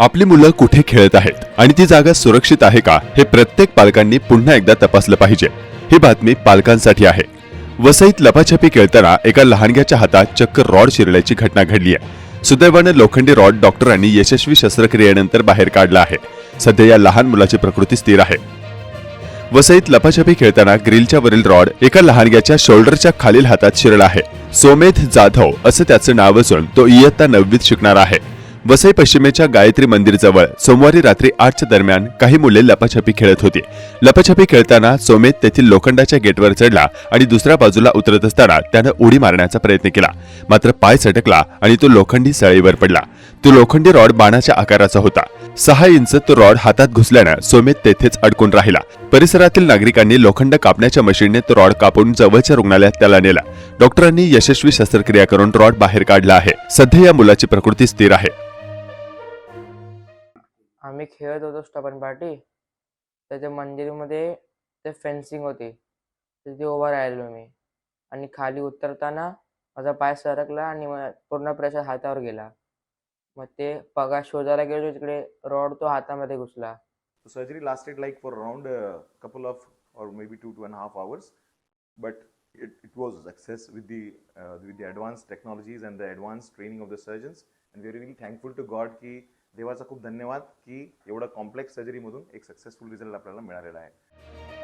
आपली मुलं कुठे खेळत आहेत आणि ती जागा सुरक्षित आहे का हे प्रत्येक पालकांनी पुन्हा एकदा तपासलं पाहिजे. ही बातमी पालकांसाठी आहे. वसईत लपाछपी खेळताना एका लहानग्याच्या हातात चक्क रॉड शिरल्याची घटना घडली आहे सुदैवानं लोखंडी रॉड डॉक्टरांनी यशस्वी शस्त्रक्रियेनंतर बाहेर काढला आहे. सध्या या लहान मुलाची प्रकृती स्थिर आहे. वसईत लपाछपी खेळताना ग्रिलच्या वरील रॉड एका लहानग्याच्या शोल्डरच्या खालील हातात शिरला आहे. सोमेध जाधव असं त्याचं नाव असून तो इयत्ता नववीत शिकणार आहे. वसई पश्चिमेच्या गायत्री मंदिरजवळ सोमवारी रात्री आठच्या दरम्यान काही मुले लपाछपी खेळत होती. लपाछपी खेळताना सोमेत तेथील लोखंडाच्या गेटवर चढला आणि दुसऱ्या बाजूला उतरत असताना त्यानं उडी मारण्याचा प्रयत्न केला. मात्र पाय सटकला आणि तो लोखंडी सळीवर पडला. तो लोखंडी रॉड बाणाच्या आकाराचा होता. सहा इंच तो रॉड हातात घुसल्यानं सोमेत तेथेच अडकून राहिला. परिसरातील नागरिकांनी लोखंड कापण्याच्या मशीनने तो रॉड कापून जवळच्या रुग्णालयात त्याला नेला. डॉक्टरांनी यशस्वी शस्त्रक्रिया करून रॉड बाहेर काढला आहे. सध्या या मुलाची प्रकृती स्थिर आहे. आम्ही खेळत होतो स्टपन पार्टी त्याच्या मंदिरमध्ये ते फेन्सिंग होते. तिथे उभा राहिलो मी. आणि खाली उतरताना माझा पाय सरकला आणि पूर्ण प्रेशर हातावर गेला. मग ते पगार शोधायला गेलो तिकडे. रॉड तो हातामध्ये घुसला. Surgery lasted like for around couple of or maybe two two and half hours but it it was success with the with the advance technologies and the advance training of the surgeons and very very thankful to God की देवाचा खूप धन्यवाद की एवढा complex सर्जरीमधून एक successful result आपल्याला मिळालेला आहे.